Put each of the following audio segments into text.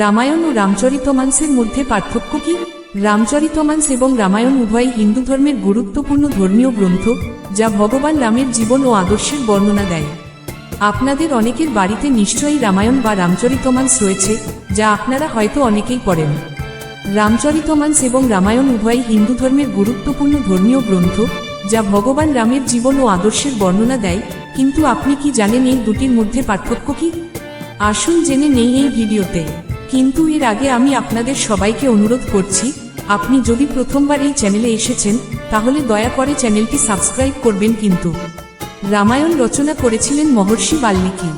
রামায়ণ ও রামচরিতমানসের মধ্যে পার্থক্য কি? রামচরিতমানস এবং রামায়ণ উভয় হিন্দু ধর্মের গুরুত্বপূর্ণ ধর্মীয় গ্রন্থ, যা ভগবান রামের জীবন ও আদর্শের বর্ণনা দেয়। আপনাদের অনেকের বাড়িতে নিশ্চয়ই রামায়ণ বা রামচরিতমানস রয়েছে, যা আপনারা হয়তো অনেকেই পড়েন। রামচরিতমানস এবং রামায়ণ উভয় হিন্দু ধর্মের গুরুত্বপূর্ণ ধর্মীয় গ্রন্থ, যা ভগবান রামের জীবন ও আদর্শের বর্ণনা দেয়, কিন্তু আপনি কি জানেন এই দুটির মধ্যে পার্থক্য কি? আসুন জেনে নেই এই ভিডিওতে। কিন্তু এর আগে আমি আপনাদের সবাইকে অনুরোধ করছি, আপনি যদি প্রথমবার এই চ্যানেলে এসেছেন, তাহলে দয়া করে চ্যানেলটি সাবস্ক্রাইব করবেন কিন্তু। রামায়ণ রচনা করেছিলেন মহর্ষি বাল্মীকি।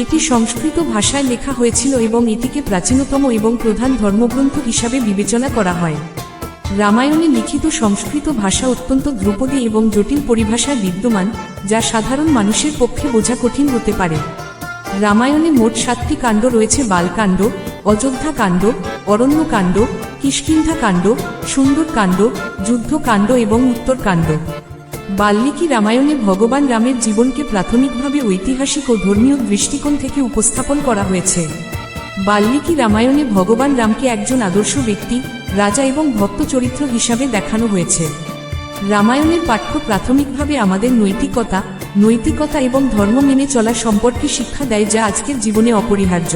এটি সংস্কৃত ভাষায় লেখা হয়েছিল এবং এটিকে প্রাচীনতম এবং প্রধান ধর্মগ্রন্থ হিসাবে বিবেচনা করা হয়। রামায়ণে লিখিত সংস্কৃত ভাষা অত্যন্ত ধ্রুপদী এবং জটিল পরিভাষায় বিদ্যমান, যা সাধারণ মানুষের পক্ষে বোঝা কঠিন হতে পারে। রামায়ণে মোট সাতটি কাণ্ড রয়েছে, বালকাণ্ড অযোধ্যা কাণ্ড অরণ্যকাণ্ড কিষ্কিন্ধা কাণ্ড, সুন্দর কাণ্ড যুদ্ধকাণ্ড এবং উত্তরকাণ্ড বাল্মীকি রামায়ণে ভগবান রামের জীবনকে প্রাথমিকভাবে ঐতিহাসিক ও ধর্মীয় দৃষ্টিকোণ থেকে উপস্থাপন করা হয়েছে। বাল্মীকি রামায়ণে ভগবান রামকে একজন আদর্শ ব্যক্তি, রাজা এবং ভক্ত চরিত্র হিসাবে দেখানো হয়েছে। রামায়ণের পাঠ্য প্রাথমিকভাবে আমাদের নৈতিকতা নৈতিকতা এবং ধর্ম মেনে চলা সম্পর্কে শিক্ষা দেয় যা আজকের জীবনে অপরিহার্য।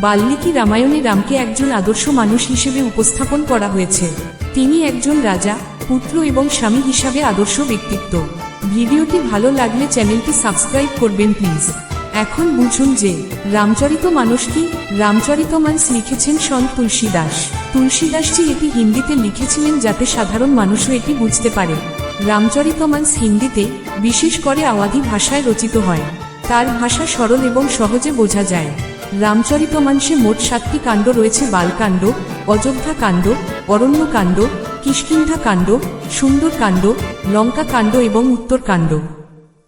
বাল্মীকি রামায়ণে রামকে একজন আদর্শ মানুষ হিসেবে উপস্থাপন করা হয়েছে। তিনি একজন রাজা, পুত্র এবং স্বামী হিসাবে আদর্শ ব্যক্তিত্ব। ভিডিওটি ভালো লাগলে চ্যানেলটি সাবস্ক্রাইব করবেন প্লিজ। এখন বুঝুন যে, রামচরিত মানুষ কি? রামচরিত মানস লিখেছেন সন্ত তুলসী দাস তুলসীদাসজি এটি হিন্দিতে লিখেছিলেন যাতে সাধারণ মানুষও এটি বুঝতে পারে। রামচরিত মানস হিন্দিতে, বিশেষ করে আওয়াধি ভাষায় রচিত হয়। তার ভাষা সরল এবং সহজে বোঝা যায়। রামচরিত মানসে মোট সাতটি কাণ্ড রয়েছে, বালকাণ্ড, অযোধ্যা কাণ্ড অরণ্যকাণ্ড কিষ্কিন্ধা কাণ্ড, সুন্দর কাণ্ড, লঙ্কা কাণ্ড এবং উত্তরকাণ্ড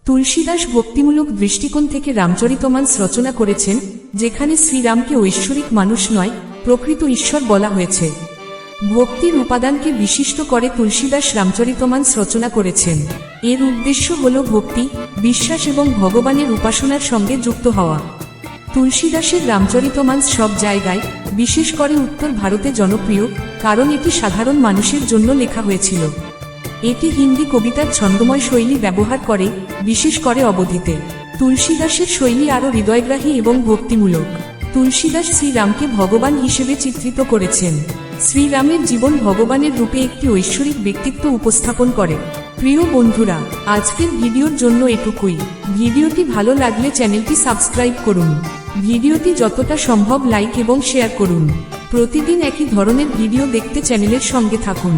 তুলসীদাস ভক্তিমূলক দৃষ্টিকোণ থেকে রামচরিতমানস রচনা করেছেন, যেখানে শ্রীরামকে ঐশ্বরিক মানুষ নয়, প্রকৃত ঈশ্বর বলা হয়েছে। ভক্তির উপাদানকে বিশিষ্ট করে তুলসীদাস রামচরিতমানস রচনা করেছেন। এর উদ্দেশ্য হল ভক্তি, বিশ্বাস এবং ভগবানের উপাসনার সঙ্গে যুক্ত হওয়া। তুলসীদাসের রামচরিতমানস সব জায়গায়, বিশেষ করে উত্তর ভারতে জনপ্রিয়, কারণ এটি সাধারণ মানুষের জন্য লেখা হয়েছিল। এটি হিন্দি কবিতার ছন্দময় শৈলী ব্যবহার করে, বিশেষ করে অবধিতে। তুলসীদাসের শৈলী আরও হৃদয়গ্রাহী এবং ভক্তিমূলক। তুলসীদাস শ্রীরামকে ভগবান হিসেবে চিত্রিত করেছেন। শ্রীরামের জীবন ভগবানের রূপে একটি ঐশ্বরিক ব্যক্তিত্ব উপস্থাপন করে। প্রিয় বন্ধুরা, আজকের ভিডিওর জন্য এটুকুই। ভিডিওটি ভালো লাগলে চ্যানেলটি সাবস্ক্রাইব করুন। ভিডিওটি যতটা সম্ভব লাইক এবং শেয়ার করুন। প্রতিদিন একই ধরনের ভিডিও দেখতে চ্যানেলের সঙ্গে থাকুন।